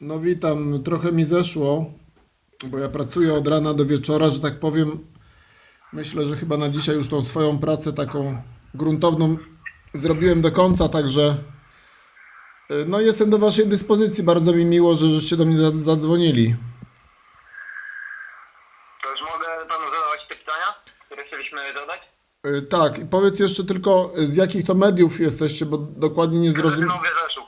No witam, trochę mi zeszło, bo ja pracuję od rana do wieczora, że tak powiem. Myślę, że chyba na dzisiaj już tą swoją pracę taką gruntowną zrobiłem do końca, także y, no jestem do waszej dyspozycji. Bardzo mi miło, że żeście do mnie za- zadzwonili. To już mogę panu zadawać te pytania, które chcieliśmy zadać? Y, Tak, i powiedz jeszcze tylko y, z jakich to mediów jesteście, bo dokładnie nie zrozumiałem. Rzeszów.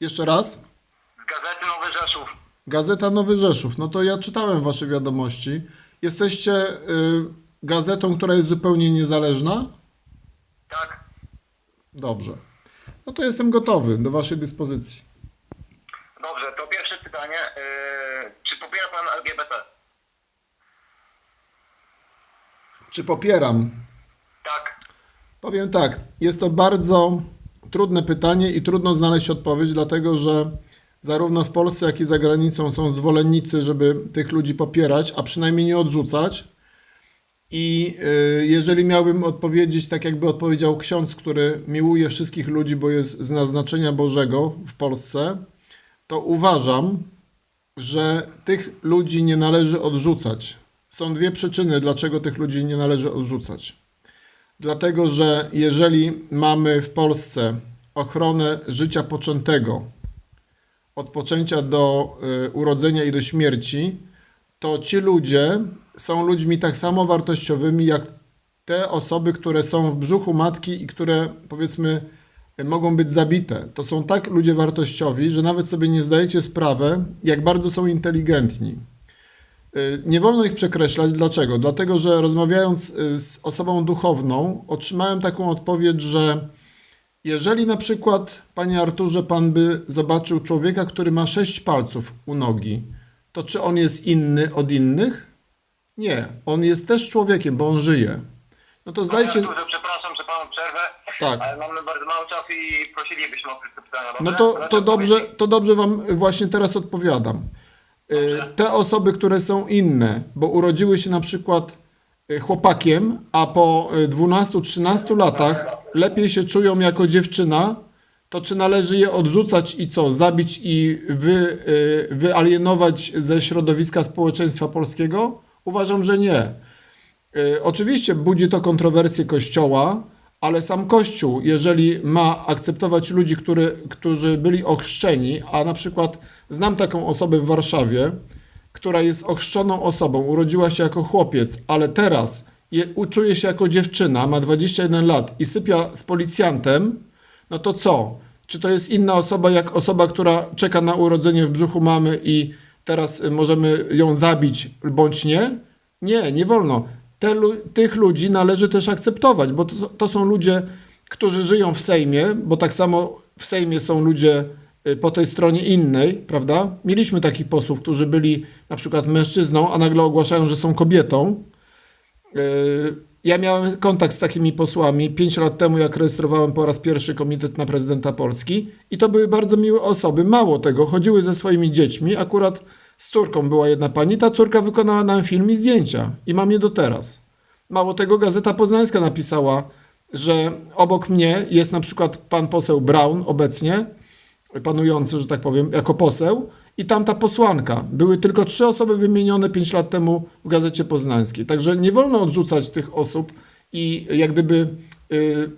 Jeszcze raz? Z Gazety Nowy Rzeszów. Gazeta Nowy Rzeszów. No to ja czytałem wasze wiadomości. Jesteście y, gazetą, która jest zupełnie niezależna? Tak. Dobrze. No to jestem gotowy do waszej dyspozycji. Dobrze, to pierwsze pytanie. Yy, czy popiera pan LGBT? Czy popieram? Tak. Powiem tak, jest to bardzo trudne pytanie i trudno znaleźć odpowiedź, dlatego że zarówno w Polsce, jak i za granicą są zwolennicy, żeby tych ludzi popierać, a przynajmniej nie odrzucać. I y, jeżeli miałbym odpowiedzieć tak, jakby odpowiedział ksiądz, który miłuje wszystkich ludzi, bo jest z naznaczenia Bożego w Polsce, to uważam, że tych ludzi nie należy odrzucać. Są dwie przyczyny, dlaczego tych ludzi nie należy odrzucać. Dlatego, że jeżeli mamy w Polsce ochronę życia poczętego, od poczęcia do y, urodzenia i do śmierci, to ci ludzie są ludźmi tak samo wartościowymi jak te osoby, które są w brzuchu matki i które powiedzmy mogą być zabite. To są tak ludzie wartościowi, że nawet sobie nie zdajecie sprawy, jak bardzo są inteligentni. Y, Nie wolno ich przekreślać. Dlaczego? Dlatego, że rozmawiając y, z osobą duchowną, otrzymałem taką odpowiedź, że jeżeli na przykład, panie Arturze, pan by zobaczył człowieka, który ma sześć palców u nogi, to czy on jest inny od innych? Nie, on jest też człowiekiem, bo on żyje. No to zdajcie. Panie Arturze, przepraszam, że panu przerwę. Tak. Ale mamy bardzo mało czasu i prosilibyśmy o te pytania. No dobrze? to, to, dobrze, to dobrze Wam właśnie teraz odpowiadam. Y, Te osoby, które są inne, bo urodziły się na przykład y, chłopakiem, a po y, 12-13 latach lepiej się czują jako dziewczyna, to czy należy je odrzucać i co, zabić i wy, y, wyalienować ze środowiska społeczeństwa polskiego? Uważam, że nie. Y, Oczywiście budzi to kontrowersje Kościoła, ale sam Kościół, jeżeli ma akceptować ludzi, który, którzy byli ochrzczeni, a na przykład znam taką osobę w Warszawie, która jest ochrzczoną osobą, urodziła się jako chłopiec, ale teraz je, czuje się jako dziewczyna, ma 21 lat i sypia z policjantem, no to co? Czy to jest inna osoba jak osoba, która czeka na urodzenie w brzuchu mamy i teraz możemy ją zabić bądź nie? Nie, nie wolno. Te, tych ludzi należy też akceptować, bo to, to są ludzie, którzy żyją w Sejmie, bo tak samo w Sejmie są ludzie y, po tej stronie innej, prawda? Mieliśmy takich posłów, którzy byli na przykład mężczyzną, a nagle ogłaszają, że są kobietą. Yy, Ja miałem kontakt z takimi posłami 5 lat temu, jak rejestrowałem po raz pierwszy komitet na prezydenta Polski i to były bardzo miłe osoby. Mało tego, chodziły ze swoimi dziećmi. Akurat z córką była jedna pani, ta córka wykonała nam film i zdjęcia i mam je do teraz. Mało tego, Gazeta Poznańska napisała, że obok mnie jest na przykład pan poseł Braun obecnie, panujący, że tak powiem, jako poseł i tamta posłanka. Były tylko trzy osoby wymienione pięć lat temu w Gazecie Poznańskiej. Także nie wolno odrzucać tych osób i jak gdyby y,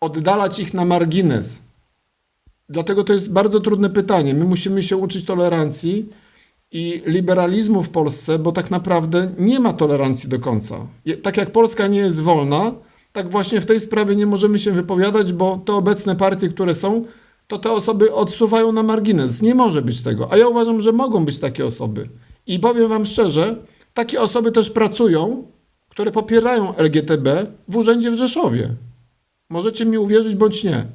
oddalać ich na margines. Dlatego to jest bardzo trudne pytanie. My musimy się uczyć tolerancji i liberalizmu w Polsce, bo tak naprawdę nie ma tolerancji do końca. Tak jak Polska nie jest wolna, tak właśnie w tej sprawie nie możemy się wypowiadać, bo te obecne partie, które są, to te osoby odsuwają na margines. Nie może być tego. A ja uważam, że mogą być takie osoby. I powiem Wam szczerze, takie osoby też pracują, które popierają LGTB w urzędzie w Rzeszowie. Możecie mi uwierzyć bądź nie,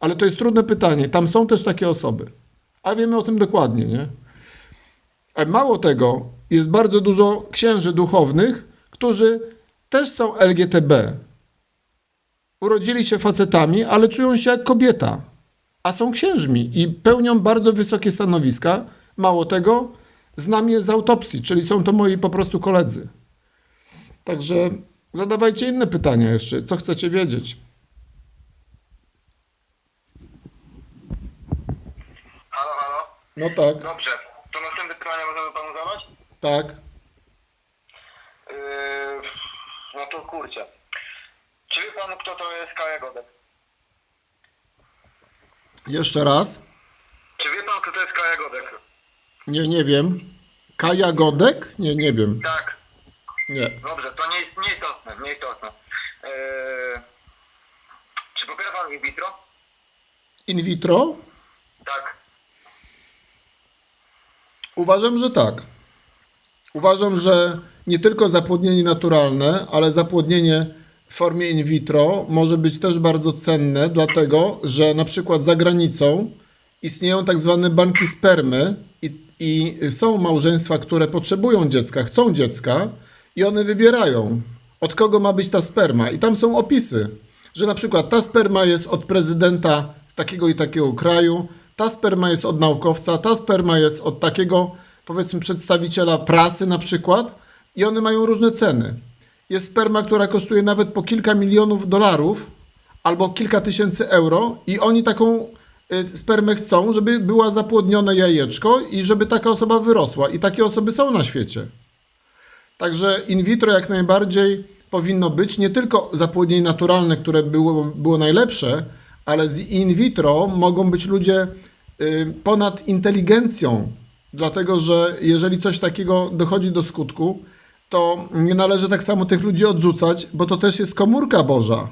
ale to jest trudne pytanie. Tam są też takie osoby. A wiemy o tym dokładnie, nie? A mało tego, jest bardzo dużo księży duchownych, którzy też są LGTB. Urodzili się facetami, ale czują się jak kobieta, a są księżmi i pełnią bardzo wysokie stanowiska. Mało tego, znam je z autopsji, czyli są to moi po prostu koledzy. Także zadawajcie inne pytania jeszcze, co chcecie wiedzieć. Halo, halo. No tak. Dobrze. to następne pytanie możemy panu zadać? Tak. Yy, no to kurczę. Czy wie pan, kto to jest Kaja Godek? Jeszcze raz. Czy wie pan, kto to jest Kaja Godek? Nie, nie wiem. Kaja Godek? Nie, nie wiem. Tak. Nie. Dobrze, to nie, nieistotne, nieistotne. Yy, czy popiera pan in vitro? In vitro? Tak. Uważam, że tak. Uważam, że nie tylko zapłodnienie naturalne, ale zapłodnienie w formie in vitro może być też bardzo cenne, dlatego że na przykład za granicą istnieją tak zwane banki spermy i, i są małżeństwa, które potrzebują dziecka, chcą dziecka i one wybierają, od kogo ma być ta sperma. I tam są opisy, że na przykład ta sperma jest od prezydenta takiego i takiego kraju, ta sperma jest od naukowca, ta sperma jest od takiego, powiedzmy, przedstawiciela prasy na przykład i one mają różne ceny. Jest sperma, która kosztuje nawet po kilka milionów dolarów albo kilka tysięcy euro i oni taką y, spermę chcą, żeby była zapłodnione jajeczko i żeby taka osoba wyrosła. I takie osoby są na świecie. Także in vitro jak najbardziej powinno być nie tylko zapłodnienie naturalne, które było, było najlepsze, ale z in vitro mogą być ludzie y, ponad inteligencją, dlatego że jeżeli coś takiego dochodzi do skutku, to nie należy tak samo tych ludzi odrzucać, bo to też jest komórka Boża.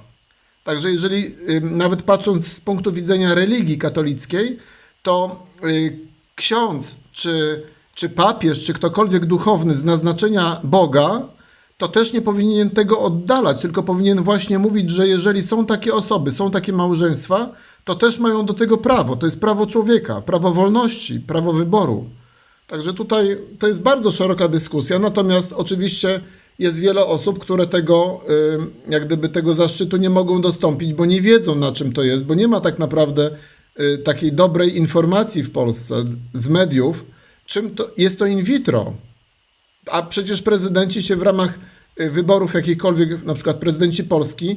Także jeżeli nawet patrząc z punktu widzenia religii katolickiej, to y, ksiądz czy, czy papież, czy ktokolwiek duchowny z naznaczenia Boga, to też nie powinien tego oddalać, tylko powinien właśnie mówić, że jeżeli są takie osoby, są takie małżeństwa, to też mają do tego prawo. To jest prawo człowieka, prawo wolności, prawo wyboru. Także tutaj to jest bardzo szeroka dyskusja, natomiast oczywiście jest wiele osób, które tego, y, jak gdyby tego zaszczytu nie mogą dostąpić, bo nie wiedzą na czym to jest, bo nie ma tak naprawdę y, takiej dobrej informacji w Polsce z mediów, czym to jest to in vitro. A przecież prezydenci się w ramach y, wyborów jakichkolwiek, na przykład prezydenci Polski,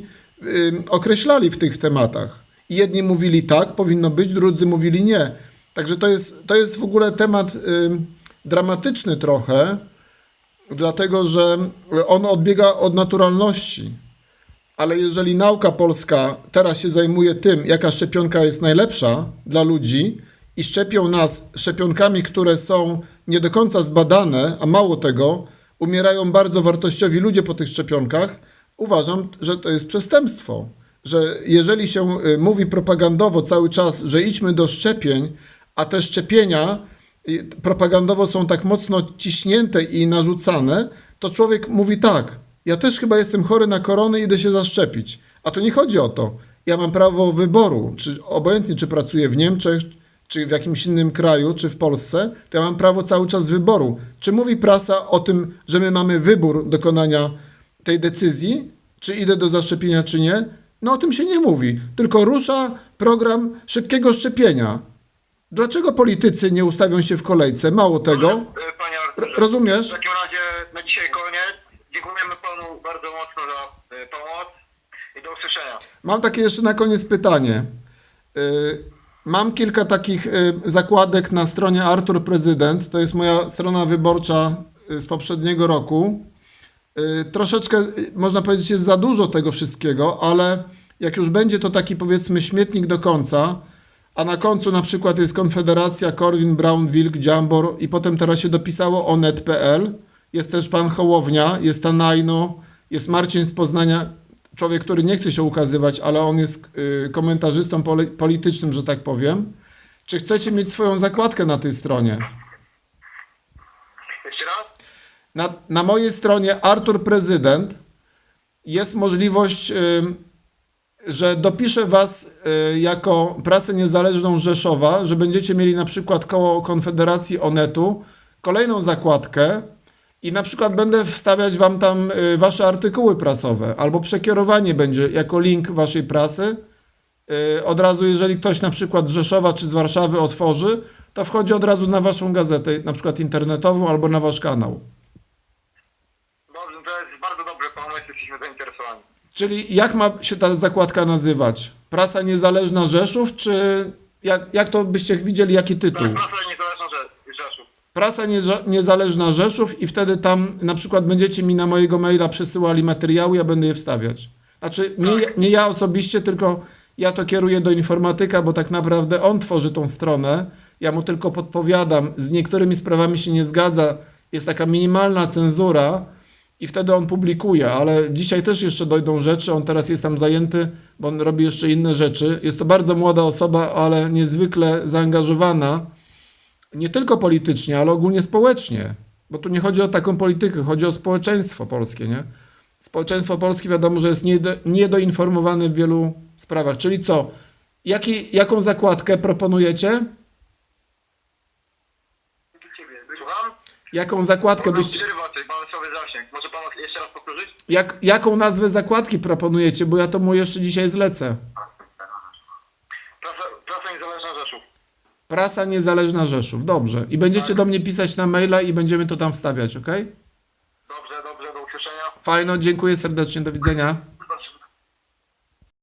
określali w tych tematach. Jedni mówili tak, powinno być, drudzy mówili nie. Także to jest, to jest w ogóle temat y, dramatyczny trochę, dlatego że on odbiega od naturalności. Ale jeżeli nauka polska teraz się zajmuje tym, jaka szczepionka jest najlepsza dla ludzi i szczepią nas szczepionkami, które są nie do końca zbadane, a mało tego, umierają bardzo wartościowi ludzie po tych szczepionkach, uważam, że to jest przestępstwo. Że jeżeli się y, mówi propagandowo cały czas, że idźmy do szczepień, a te szczepienia y, propagandowo są tak mocno ciśnięte i narzucane, to człowiek mówi tak, ja też chyba jestem chory na koronę i idę się zaszczepić. A to nie chodzi o to. Ja mam prawo wyboru, czy obojętnie czy pracuję w Niemczech, czy w jakimś innym kraju, czy w Polsce, to ja mam prawo cały czas wyboru. Czy mówi prasa o tym, że my mamy wybór dokonania tej decyzji, czy idę do zaszczepienia, czy nie? No o tym się nie mówi, tylko rusza program szybkiego szczepienia. Dlaczego politycy nie ustawią się w kolejce? Mało tego. Y, Panie Arturze, rozumiesz? W takim razie na dzisiaj koniec. Dziękujemy panu bardzo mocno za y, pomoc i do usłyszenia. Mam takie jeszcze na koniec pytanie. Y, Mam kilka takich zakładek na stronie Artur Prezydent. To jest moja strona wyborcza z poprzedniego roku. Troszeczkę, można powiedzieć, jest za dużo tego wszystkiego, ale jak już będzie to taki powiedzmy śmietnik do końca, a na końcu na przykład jest Konfederacja, Korwin, Braun, Wilk, Dziambor i potem teraz się dopisało onet.pl. Jest też pan Hołownia, jest Tanajno, jest Marcin z Poznania, człowiek, który nie chce się ukazywać, ale on jest y, komentarzystą poli- politycznym, że tak powiem. Czy chcecie mieć swoją zakładkę na tej stronie? Jeszcze raz? Na, na mojej stronie Artur Prezydent jest możliwość, że dopiszę Was y, jako prasę niezależną Rzeszowa, że będziecie mieli na przykład koło Konfederacji Onetu kolejną zakładkę i na przykład będę wstawiać Wam tam y, Wasze artykuły prasowe albo przekierowanie będzie jako link Waszej prasy. Y, Od razu, jeżeli ktoś na przykład z Rzeszowa czy z Warszawy otworzy, to wchodzi od razu na Waszą gazetę, na przykład internetową albo na Wasz kanał. Dobrze, to jest bardzo dobry pomysł, jesteśmy zainteresowani. Czyli jak ma się ta zakładka nazywać? Prasa Niezależna Rzeszów, czy jak, jak to byście widzieli, jaki tytuł? Prasa niezależna Rze- Rzeszów. Prasa Nieza- Niezależna Rzeszów i wtedy tam na przykład będziecie mi na mojego maila przesyłali materiały, ja będę je wstawiać. Znaczy nie, ja- nie ja osobiście, tylko ja to kieruję do informatyka, bo tak naprawdę on tworzy tą stronę. Ja mu tylko podpowiadam, z niektórymi sprawami się nie zgadza, jest taka minimalna cenzura i wtedy on publikuje, ale dzisiaj też jeszcze dojdą rzeczy, on teraz jest tam zajęty, bo on robi jeszcze inne rzeczy. Jest to bardzo młoda osoba, ale niezwykle zaangażowana nie tylko politycznie, ale ogólnie społecznie. Bo tu nie chodzi o taką politykę, chodzi o społeczeństwo polskie, nie? Społeczeństwo polskie wiadomo, że jest niedo, niedoinformowane w wielu sprawach. Czyli co? Jaki, jaką zakładkę proponujecie? Jaką zakładkę Byś... byście, Przerywa coś, mam słaby zasięg. Może pan jeszcze raz powtórzyć? Jak, jaką nazwę zakładki proponujecie? Bo ja to mu jeszcze dzisiaj zlecę. Prasa, prasa Niezależna Rzeszów. Prasa Niezależna Rzeszów. Dobrze. I będziecie do mnie pisać na maila i będziemy to tam wstawiać, ok? Dobrze, dobrze, do usłyszenia. Fajno, dziękuję serdecznie, do widzenia.